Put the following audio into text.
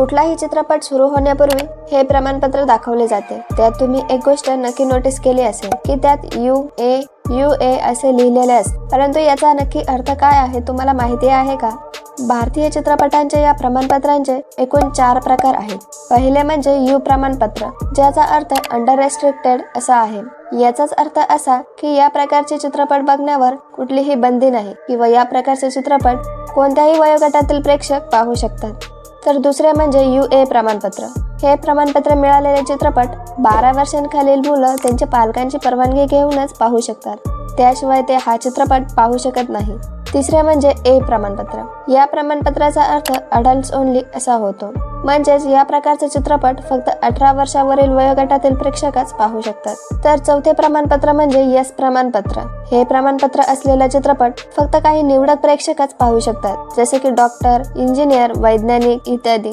कुठलाही चित्रपट सुरू होण्यापूर्वी हे प्रमाणपत्र दाखवले जाते. त्यात तुम्ही एक गोष्ट नक्की नोटीस केली असेल की त्यात यू ए यू ए असे लिहिलेले असते. परंतु याचा नक्की अर्थ काय आहे तुम्हाला माहिती आहे का? भारतीय चित्रपटांचे या प्रमाणपत्रांचे एकूण चार प्रकार आहेत. पहिले म्हणजे यू प्रमाणपत्र ज्याचा अर्थ अंडर रेस्ट्रिक्टेड असा आहे. याचाच अर्थ असा की या प्रकारचे चित्रपट बघण्यावर कुठलीही बंदी नाही किंवा या प्रकारचे चित्रपट कोणत्याही वयोगटातील प्रेक्षक पाहू शकतात. तर दुसरे म्हणजे यू ए प्रमाणपत्र. हे प्रमाणपत्र मिळालेले चित्रपट बारा वर्षांखालील मुलं त्यांच्या पालकांची परवानगी घेऊनच पाहू शकतात. त्याशिवाय ते हा चित्रपट पाहू शकत नाही. तिसरे म्हणजे ए प्रमाणपत्र. या प्रमाणपत्राचा अर्थ अडल्ट ओनली असा होतो. म्हणजेच या प्रकारचे चित्रपट फक्त अठरा वर्षावरील वयोगटातील प्रेक्षकच पाहू शकतात. तर चौथे प्रमाणपत्र म्हणजे यस प्रमाणपत्र. हे प्रमाणपत्र असलेला चित्रपट फक्त काही निवडक प्रेक्षकच पाहू शकतात जसे की डॉक्टर इंजिनियर वैज्ञानिक इत्यादी.